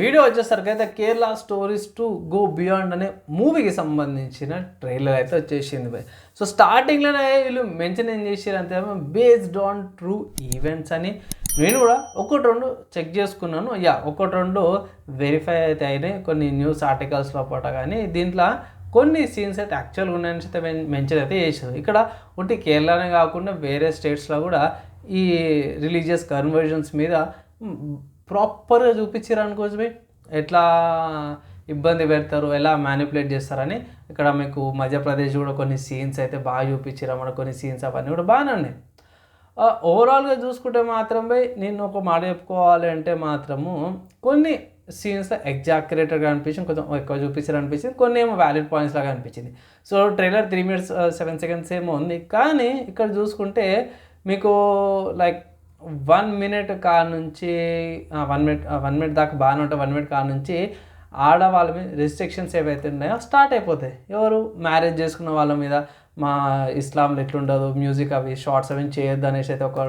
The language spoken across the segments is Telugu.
వీడియో వచ్చేసరికి అయితే Kerala stories to go beyond అనే మూవీకి సంబంధించిన ట్రైలర్ అయితే వచ్చేసింది భయ్ సో స్టార్టింగ్లోనే వీళ్ళు మెన్షన్ ఏం చేసారు అంటే బేస్డ్ ఆన్ ట్రూ ఈవెంట్స్ అని. నేను కూడా ఒకటి రెండు చెక్ చేసుకున్నాను. యా ఒకటి రెండు వెరిఫై అయితే అయినాయి. కొన్ని న్యూస్ ఆర్టికల్స్లో పూట కానీ దీంట్లో కొన్ని సీన్స్ అయితే యాక్చువల్గా ఉన్నాయని అయితే మెన్షన్ అయితే చేసారు ఇక్కడ ఒకటి కేరళనే కాకుండా వేరే స్టేట్స్లో కూడా ఈ రిలీజియస్ కన్వర్జన్స్ మీద ప్రాపర్గా చూపించారు అనుకోవచ్చు ఎట్లా ఇబ్బంది పెడతారు ఎలా మ్యానిపులేట్ చేస్తారని ఇక్కడ మీకు మధ్యప్రదేశ్ కూడా కొన్ని సీన్స్ అయితే బాగా చూపించారు అన్నమాట కొన్ని సీన్స్ అవన్నీ కూడా బాగానే ఉన్నాయి. ఓవరాల్గా చూసుకుంటే మాత్రం పోయి నేను ఒక మాట చెప్పుకోవాలి అంటే మాత్రము కొన్ని సీన్స్ ఎగ్జాక్యురేటర్గా అనిపించింది కొంచెం ఎక్కువ చూపించారు అనిపించింది కొన్ని ఏమో వ్యాలిడ్ పాయింట్స్ లాగా అనిపించింది. So trailer three minutes seven seconds ఏమో ఉంది కానీ ఇక్కడ చూసుకుంటే మీకు లైక్ వన్ మినిట్ కాడ నుంచి వన్ మినిట్ వన్ మినిట్ దాకా బాగానే ఉంటాయి వన్ మినిట్ కాడ నుంచి ఆడవాళ్ళ మీద రెస్ట్రిక్షన్స్ ఏవైతే ఉన్నాయో స్టార్ట్ అయిపోతాయి. ఎవరు మ్యారేజ్ చేసుకున్న వాళ్ళ మీద మా ఇస్లాంలో ఎట్లుండదు మ్యూజిక్ అవి షార్ట్స్ అవి చేయొద్దు అనేసి అయితే ఒక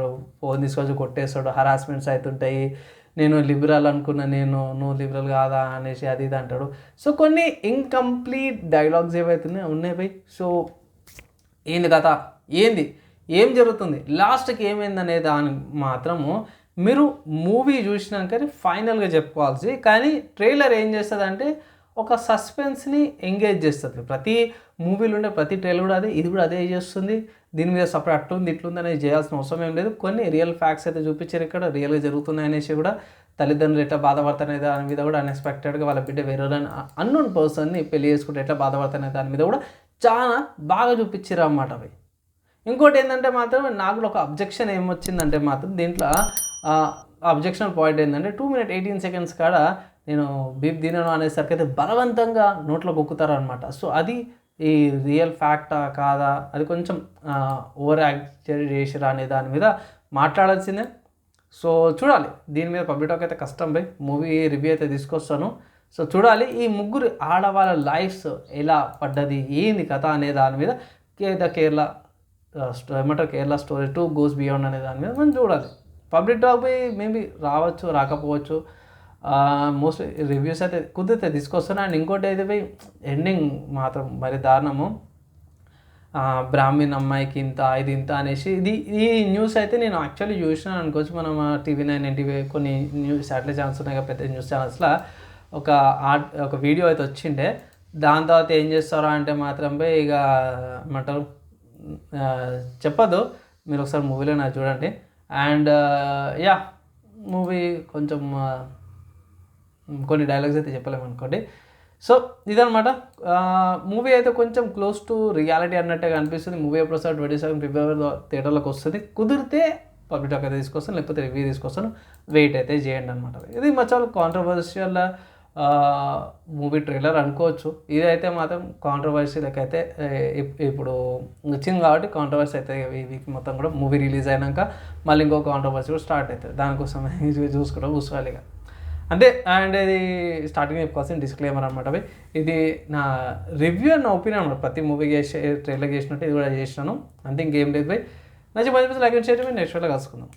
ఫోన్ తీసుకొచ్చి కొట్టేస్తాడు. హరాస్మెంట్స్ అవుతుంటాయి నేను లిబరల్ అనుకున్నా నేను నువ్వు లిబరల్ కాదా అనేసి అది ఇది అంటాడు. సో కొన్ని ఇన్కంప్లీట్ డైలాగ్స్ ఏవైతే ఉన్నాయో ఉన్నాయి పోయి సో ఏంది కథ ఏంది? ఏం జరుగుతుంది? లాస్ట్కి ఏమైంది అనే దాని మాత్రము మీరు మూవీ చూసినాకనే ఫైనల్గా చెప్పుకోవాల్సి కానీ ట్రైలర్ ఏం చేస్తుంది అంటే ఒక సస్పెన్స్ని ఎంగేజ్ చేస్తుంది. ప్రతి మూవీలో ఉండే ప్రతి ట్రైలర్ కూడా అదే ఇది కూడా అదే చేస్తుంది. దీని మీద సపరేట్ అట్లుంది ఇట్లుంది అనేది చేయాల్సిన అవసరం ఏం లేదు. కొన్ని రియల్ ఫ్యాక్ట్స్ అయితే చూపించారు ఇక్కడ. రియల్గా జరుగుతున్నాయి అనేసి కూడా తల్లిదండ్రులు ఎట్లా బాధపడుతున్నాయి దాని మీద కూడా అన్ఎక్స్పెక్టెడ్గా వాళ్ళ బిడ్డ వేరే అన్నోన్ పర్సన్ని పెళ్ళి చేసుకుంటే ఎట్లా బాధపడుతున్నాయి దాని మీద కూడా చాలా బాగా చూపించారు అన్నమాట అవి. ఇంకోటి ఏంటంటే మాత్రం నాకు ఒక అబ్జెక్షన్ ఏమొచ్చిందంటే మాత్రం దీంట్లో అబ్జెక్షన్ పాయింట్ ఏంటంటే టూ మినిట్ ఎయిటీన్ సెకండ్స్ కాడ నేను బీప్ తినను అనేసరికి అయితే బలవంతంగా నోట్లో కొక్కుతారు అనమాట సో అది ఈ రియల్ ఫ్యాక్టా కాదా? అది కొంచెం ఓవర్ యాక్ట్ చేసిరా అనే దాని మీద మాట్లాడాల్సిందే. సో చూడాలి. దీని మీద పబ్లిక్ టాక్ అయితే కష్టం పోయి మూవీ రివ్యూ అయితే తీసుకొస్తాను. సో చూడాలి. ఈ ముగ్గురు ఆడవాళ్ళ లైఫ్స్ ఎలా పడ్డది? ఏంది కథ అనే దాని మీద కే ద కేరళ ఏమంటారు Kerala story two goes beyond అనే దాని మీద మనం చూడాలి. పబ్లిక్ టాక్ పోయి మేబీ రావచ్చు రాకపోవచ్చు. మోస్ట్ రివ్యూస్ అయితే కుదిరితే తీసుకొస్తాను. అండ్ ఇంకోటి అయితే పోయి ఎండింగ్ మాత్రం మరి దారుణము. బ్రాహ్మీణ్ అమ్మాయికి ఇంత ఇది ఇంత అనేసి ఇది ఈ న్యూస్ అయితే నేను యాక్చువల్లీ చూసినాను అనుకోవచ్చు. మనం టీవీ నైన్ ఎన్టీవీ కొన్ని న్యూస్ సాటిలైట్ ఛానల్స్ ఉన్నాయి పెద్ద న్యూస్ ఛానల్స్లో ఒక ఆర్ట్ ఒక వీడియో అయితే వచ్చిండే. దాని తర్వాత ఏం చేస్తారో అంటే మాత్రం పోయి ఇక ఏమంటారు చెప్పదు మీరు ఒకసారి మూవీలో నాకు చూడండి. అండ్ యా మూవీ కొంచెం కొన్ని డైలాగ్స్ అయితే చెప్పలేము అనుకోండి. సో ఇదనమాట మూవీ అయితే కొంచెం క్లోజ్ టు రియాలిటీ అన్నట్టుగా అనిపిస్తుంది. మూవీ ఎప్పుడు ట్వంటీ సెవెన్ ఫిబ్రవరి థియేటర్లోకి వస్తుంది. కుదిరితే పబ్లిక్ టాక్ అయితే తీసుకొస్తాను లేకపోతే రివ్యూ తీసుకొస్తాను. వెయిట్ అయితే చేయండి అనమాట ఇది చాలా కాంట్రవర్షియల్ మూవీ ట్రైలర్ అనుకోవచ్చు. ఇదైతే మాత్రం కాంట్రవర్సీ అయితే ఇప్పుడు వచ్చింది కాబట్టి కాంట్రవర్సీ అయితే ఈ వీక్ మొత్తం కూడా మూవీ రిలీజ్ అయినాక మళ్ళీ ఇంకో కాంట్రవర్సీ కూడా స్టార్ట్ అవుతుంది దానికోసం చూసుకుంటూ కూర్చోవాలి ఇక. అంతే అండ్ ఇది స్టార్టింగ్ చెప్పుకోవాల్సిన డిస్క్లైమర్ అనమాట అవి. ఇది నా రివ్యూ నా ఒపీనియన్ అనమాట ప్రతి మూవీ చేసే ట్రైలర్ చేసినట్టు ఇది కూడా చేసినాను. అంతే ఇంకేం లేదు పోయి నచ్చి మంచి లైక్ చేయడం. నెక్స్ట్ వేళ కలుసుకుందాం.